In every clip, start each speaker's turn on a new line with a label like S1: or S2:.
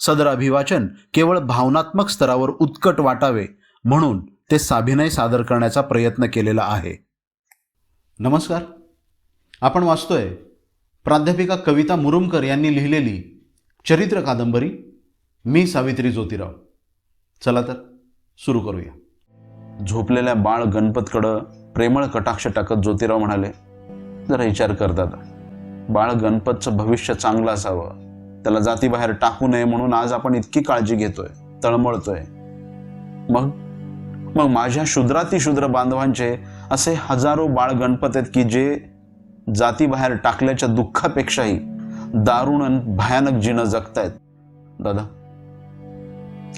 S1: सदर अभिवाचन केवळ भावनात्मक स्तरावर उत्कट वाटावे म्हणून ते साभिनय सादर करण्याचा प्रयत्न केलेला आहे. नमस्कार. आपण वाचतोय प्राध्यापिका कविता मुरुमकर यांनी लिहिलेली चरित्र कादंबरी मी सावित्री ज्योतिराव. चला तर सुरू करूया. झोपलेल्या बाळ गणपतकडं प्रेमळ कटाक्ष टाकत ज्योतिराव म्हणाले जरा विचार करतात. बाळ गणपतचं भविष्य चांगलं असावं. त्याला जातीबाहेर टाकू नये म्हणून आज आपण इतकी काळजी घेतोय तळमळतोय. मग? मग माझ्या शूद्राती शूद्र बांधवांचे असे हजारो बाळ गणपत आहेत की जे जातीबाहेर टाकल्याच्या दुःखापेक्षाही दारुण आणि भयानक जीणं जगतायत. दादा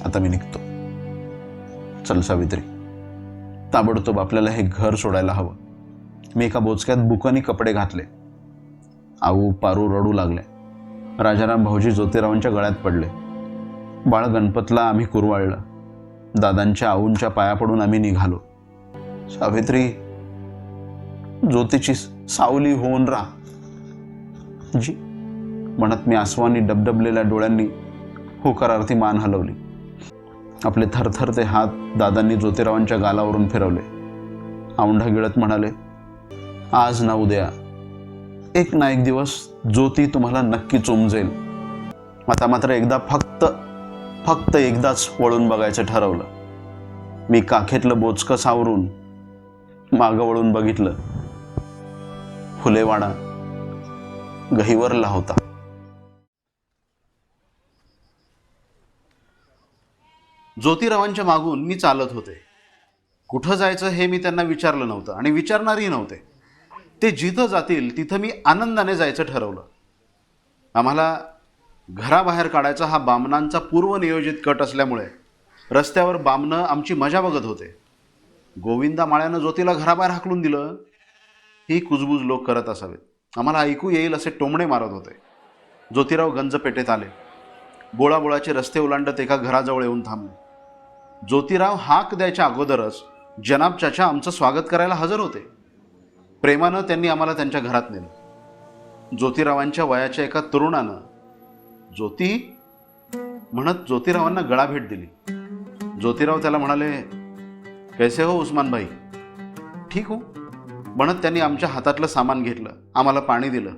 S1: आता मी निघतो. चल सावित्री ताबडतोब आपल्याला हे घर सोडायला हवं. मी एका बोचक्यात बुकानी कपडे घातले. आऊ पारू रडू लागले. राजाराम भाऊजी ज्योतिरावांच्या गळ्यात पडले. बाळ गणपतला आम्ही कुरवाळलं. दादांच्या आऊंच्या पाया पडून आम्ही निघालो. सावित्री ज्योतीची सावली होऊन राहा. जी म्हणत मी आसवानी डबडबलेल्या डोळ्यांनी होकारार्थी मान हलवली. आपले थरथरते हात दादांनी ज्योतिरावांच्या गालावरून फिरवले. औंढा गिळत म्हणाले आज ना उद्या. एक ना एक दिवस ज्योती तुम्हाला नक्की चुमजेल. आता मात्र एकदा फक्त फक्त एकदाच वळून बघायचं ठरवलं. मी काखेतलं बोचकं सावरून मागं वळून बघितलं. फुलेवाडा गहिवरला होता. ज्योतिरावांच्या मागून मी चालत होते. कुठं जायचं हे मी त्यांना विचारलं नव्हतं आणि विचारणारही नव्हते. ते जिथं जातील तिथं मी आनंदाने जायचं ठरवलं. आम्हाला घराबाहेर काढायचा हा बामणांचा पूर्वनियोजित कट असल्यामुळे रस्त्यावर बामणं आमची मजा बघत होते. गोविंदा माळ्यानं ज्योतीला घराबाहेर हाकलून दिलं ही कुजबूज लोक करत असावेत. आम्हाला ऐकू येईल असे टोमणे मारत होते. ज्योतिराव गंज पेटेत आले. बोळाबोळाचे रस्ते ओलांडत एका घराजवळ येऊन थांबले. ज्योतिराव हाक द्यायच्या अगोदरच जनाब चाचा आमचं स्वागत करायला हजर होते. प्रेमानं त्यांनी आम्हाला त्यांच्या घरात नेलं. ज्योतिरावांच्या वयाच्या एका तरुणानं ज्योती म्हणत ज्योतिरावांना गळा भेट दिली. ज्योतिराव त्याला म्हणाले कैसे हो उस्मान भाई? ठीक हो. म्हणत त्यांनी आमच्या हातातलं सामान घेतलं आम्हाला पाणी दिलं.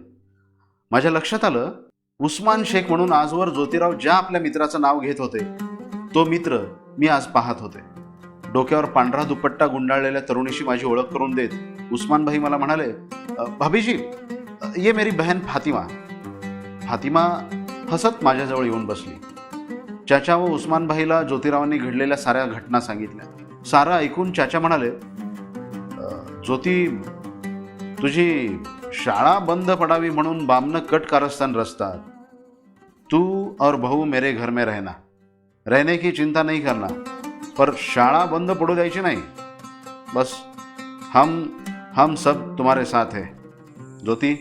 S1: माझ्या लक्षात आलं उस्मान शेख म्हणून आजवर ज्योतिराव ज्या आपल्या मित्राचं नाव घेत होते तो मित्र मी आज पाहत होते. डोक्यावर पांढरा दुपट्टा गुंडाळलेल्या तरुणीशी माझी ओळख करून देत उस्मान भाई मला म्हणाले भाभीजी ये मेरी बहन फातिमा फातिमा हसत माझ्याजवळ येऊन बसली. चाचा व उस्मान भाईला ज्योतिरावांनी घडलेल्या साऱ्या घटना सांगितल्या. सारं ऐकून चाचा म्हणाले ज्योती तुझी शाळा बंद पडावी म्हणून बामनं कट कारस्थान रचतात. तू और भाऊ मेरे घर में रहना. रहने की चिंता नहीं करना. पर शाळा बंद पडू द्यायची नाही. बस हम हम सब तुम्हारे साथ है। ज्योति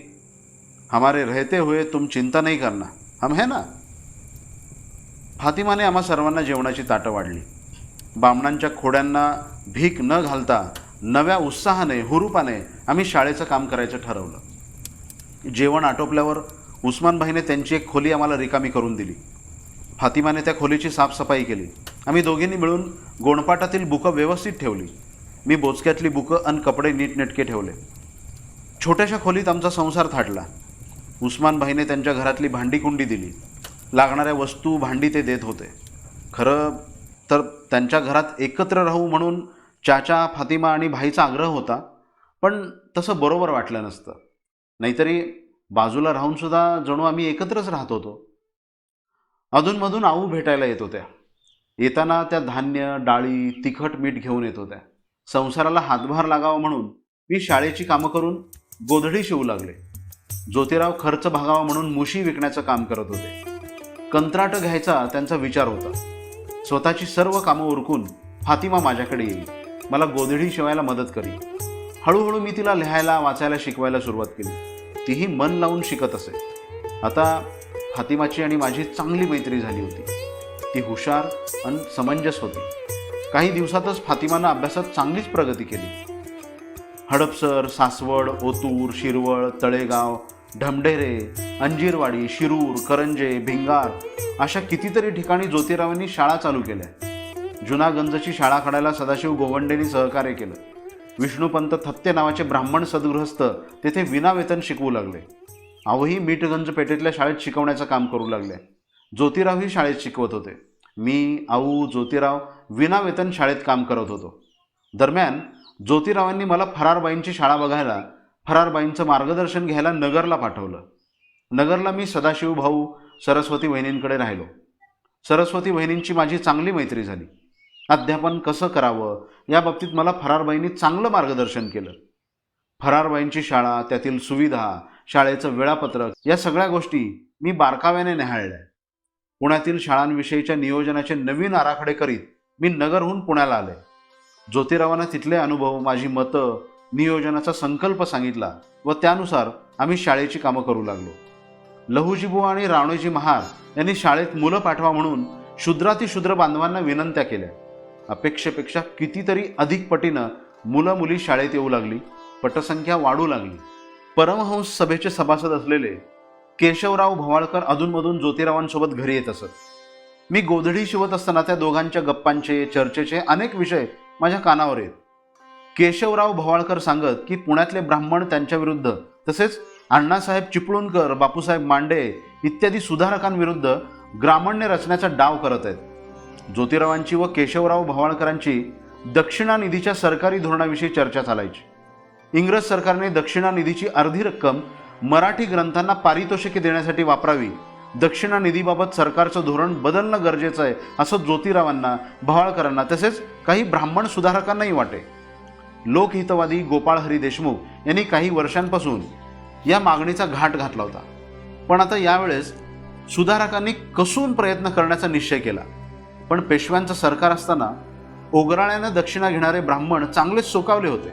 S1: हमारे रहते हुए तुम चिंता नहीं करना। हम है ना? फातिमाने आम्हा सर्वांना जेवणाची ताटं वाढली. बामणांच्या खोड्यांना भीक न घालता नव्या उत्साहाने हुरूपाने आम्ही शाळेचं काम करायचं ठरवलं. जेवण आटोपल्यावर उस्मानभाईने त्यांची एक खोली आम्हाला रिकामी करून दिली. फातिमाने त्या खोलीची साफसफाई केली. आम्ही दोघींनी मिळून गोणपाटातील बुकं व्यवस्थित ठेवली. मी बोचक्यातली बुकं अन कपडे नीटनेटके ठेवले. छोट्याशा खोलीत आमचा संसार थाटला. उस्मानभाईने त्यांच्या घरातली भांडी कुंडी दिली. लागणाऱ्या वस्तू भांडी ते देत होते. खरं तर त्यांच्या घरात एकत्र राहू म्हणून चाचा फातिमा आणि भाईचा आग्रह होता पण तसं बरोबर वाटलं नसतं. नाहीतरी बाजूला राहूनसुद्धा जणू आम्ही एकत्रच राहत होतो. अधूनमधून आऊ भेटायला येत होत्या. येताना त्या धान्य डाळी तिखट मीठ घेऊन येत होत्या. संसाराला हातभार लागावा म्हणून मी शाळेची कामं करून गोधडी शिवू लागले. ज्योतिराव खर्च भागावा म्हणून मुशी विकण्याचं काम करत होते. कंत्राट घ्यायचा त्यांचा विचार होता. स्वतःची सर्व कामं उरकून फातिमा माझ्याकडे येईल. मला गोधडी शिवायला मदत करी हळूहळू मी तिला लिहायला वाचायला शिकवायला सुरुवात केली. तीही मन लावून शिकत असे. आता फातिमाची आणि माझी चांगली मैत्री झाली होती. ती हुशार आणि समंजस होती. काही दिवसातच फातिमानं अभ्यासात चांगलीच प्रगती केली. हडपसर सासवड ओतूर शिरवळ तळेगाव ढमढेरे अंजीरवाडी शिरूर करंजे भिंगार अशा कितीतरी ठिकाणी ज्योतिरावांनी शाळा चालू केल्या. जुनागंजची शाळा काढायला सदाशिव गोवंडेंनी सहकार्य केलं. विष्णुपंत थत्ते नावाचे ब्राह्मण सद्गृहस्थ तेथे विनावेतन शिकवू लागले. आवही मीठगंज पेठेतल्या शाळेत शिकवण्याचं काम करू लागले. ज्योतिरावही शाळेत शिकवत होते. मी आऊ ज्योतिराव विनावेतन शाळेत काम करत होतो. दरम्यान ज्योतिरावांनी मला फरारबाईंची शाळा बघायला फरारबाईंचं मार्गदर्शन घ्यायला नगरला पाठवलं. नगरला मी सदाशिव भाऊ सरस्वती वहिनींकडे राहिलो. सरस्वती वहिनींची माझी चांगली मैत्री झाली. अध्यापन कसं करावं या बाबतीत मला फरारबाईंनी चांगलं मार्गदर्शन केलं. फरारबाईंची शाळा त्यातील सुविधा शाळेचं वेळापत्रक या सगळ्या गोष्टी मी बारकाव्याने न्याहाळल्या पुण्यातील शाळांविषयीच्या नियोजनाचे नवीन आराखडे करीत मी नगरहून पुण्याला आले. ज्योतिरावांना तिथले अनुभव माझी मतं नियोजनाचा संकल्प सांगितला व त्यानुसार आम्ही शाळेची कामं करू लागलो. लहुजीबुवा आणि रावणेजी महार यांनी शाळेत मुलं पाठवा म्हणून शूद्रातिशूद्र बांधवांना विनंत्या केल्या. अपेक्षेपेक्षा कितीतरी अधिक पटीनं मुलं मुली शाळेत येऊ लागली पटसंख्या वाढू लागली. परमहंस सभेचे सभासद असलेले केशवराव भवाळकर अधूनमधून ज्योतिरावांसोबत घरी येत असत. मी गोधडी शिवत असताना त्या दोघांच्या गप्पांचे चर्चेचे अनेक विषय माझ्या कानावर येत केशवराव भवाळकर सांगत की पुण्यातले ब्राह्मण त्यांच्याविरुद्ध तसेच अण्णासाहेब चिपळूणकर बापूसाहेब मांडे इत्यादी सुधारकांविरुद्ध ग्रामण्य रचण्याचा डाव करत आहेत. ज्योतिरावांची व केशवराव भवाळकरांची दक्षिणा निधीच्या सरकारी धोरणाविषयी चर्चा चालायची. इंग्रज सरकारने दक्षिणा निधीची अर्धी रक्कम मराठी ग्रंथांना पारितोषिके देण्यासाठी वापरावी दक्षिणा निधीबाबत सरकारचं धोरण बदलणं गरजेचं आहे असं ज्योतिरावांना भवाळकरांना तसेच काही ब्राह्मण सुधारकांनाही वाटे. लोकहितवादी गोपाळ हरी देशमुख यांनी काही वर्षांपासून या मागणीचा घाट घातला होता. पण आता यावेळेस सुधारकांनी कसून प्रयत्न करण्याचा निश्चय केला. पण पेशव्यांचं सरकार असताना ओगराळ्यानं दक्षिणा घेणारे ब्राह्मण चांगलेच सोकावले होते.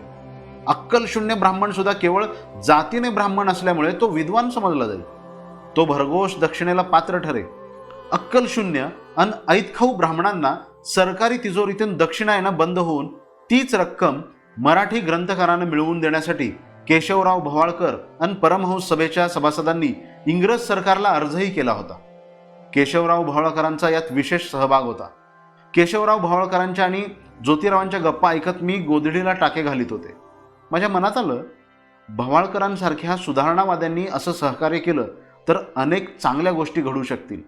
S1: अक्कलशून्य ब्राह्मणसुद्धा ब्राह्मण सुद्धा केवळ जातीने ब्राह्मण असल्यामुळे तो विद्वान समजला जाईल. तो भरघोष दक्षिणेला पात्र ठरे. अक्कल शून्य अन ऐतखाऊ ब्राह्मणांना सरकारी तिजोरीतून दक्षिणा येणं बंद होऊन तीच रक्कम मराठी ग्रंथकारांना मिळवून देण्यासाठी केशवराव भवाळकर आणि परमहंस सभेच्या सभासदांनी इंग्रज सरकारला अर्जही केला होता. केशवराव भवाळकरांचा यात विशेष सहभाग होता. केशवराव भवाळकरांच्या आणि ज्योतिरावांच्या गप्पा ऐकत मी गोधडीला टाके घालीत होते. माझ्या मनात आलं भवाळकरांसारख्या सुधारणावाद्यांनी असं सहकार्य केलं तर अनेक चांगल्या गोष्टी घडू शकतील.